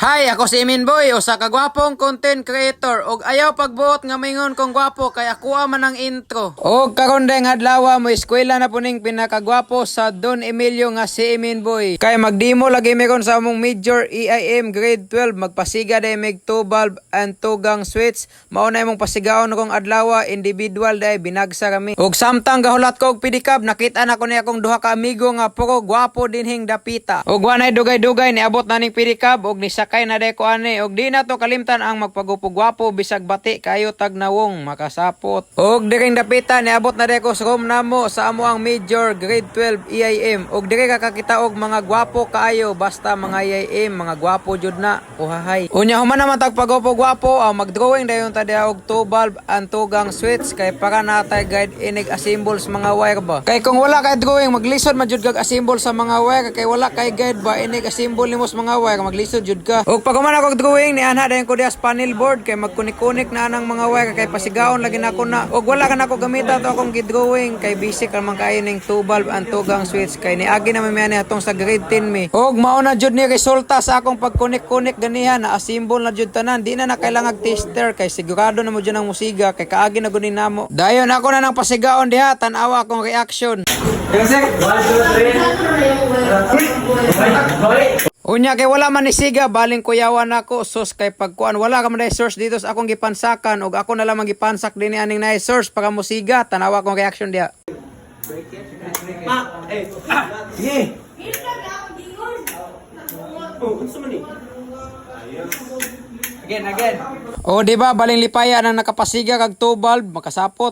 Hi, ako si Imin Boy, usa ka gwapong content creator ug ayaw pagbuot nga mingon kong gwapo kay ako man ang intro. Og karon deng adlaw mo eskwela na puning pinakagwapo sa Don Emilio nga si Imin Boy. Kay magdimo lagi mi kon sa among major EIM grade 12 magpasiga day mig 2 bulb and 2 gang switch. Mao na imong pasigaon kong adlaw individual day binagsa kami. Og samtang gahulat ko og pedicab nakita na ko ni akong duha ka amigo nga puro gwapo dinhing dapita. Og wanay dugay-dugay niabot na ning pedicab og nisakay na day ko ani og di na to kalimtan ang magpagupog-gwapo bisag bati kayo tag nawong makasapot. Og diring dapita niabot na day ko sa room namo sa amo ang major grade 12 EIM og diri ka kakita og mga gwapo kaayo basta mga EIM mga gwapo jud na uhahay. Unya human naman tag pagupog-gwapo ang mag-drawing dayon ta og 2 bulb and 2 gang switch kay para natay guide inig assembles mga wire ba. Kay kung wala kay drawing maglisod man jud kag assemble sa mga wire kay wala kay guide ba inig assemble nimo sa mga wire maglisod jud ka. Og pag man ako drawing ni anha dayon ko diha sa panel board kay magkunik-kunik na anang mga wire kay pasigaon lagi na ako na. Og wala ka na ako gamita to akong gidrawing kay basic man kayo ning 2 bulb and 2 gang switch kay niagi na may ni atong sa grade 10 mi. Og mao na jud ni resulta sa akong pagkunik-kunik ganihan na assemble na jud tanan di na na kailangan tester kay sigurado na mo dyan ang musiga kay kaagi na gunin namo. Dayon ako na nang pasigaon diha tan-awa akong reaction. Unya kay wala man ni siga baling kuyawan ako sus kay pagkuan wala ka man source dito sa akong gipansakan ug ako na lang gipansak din ni aning na source para musiga tanawa akong reaction diha. Again, again. O di ba baling lipaya nang nakapasiga kag 2 bulb makasapot.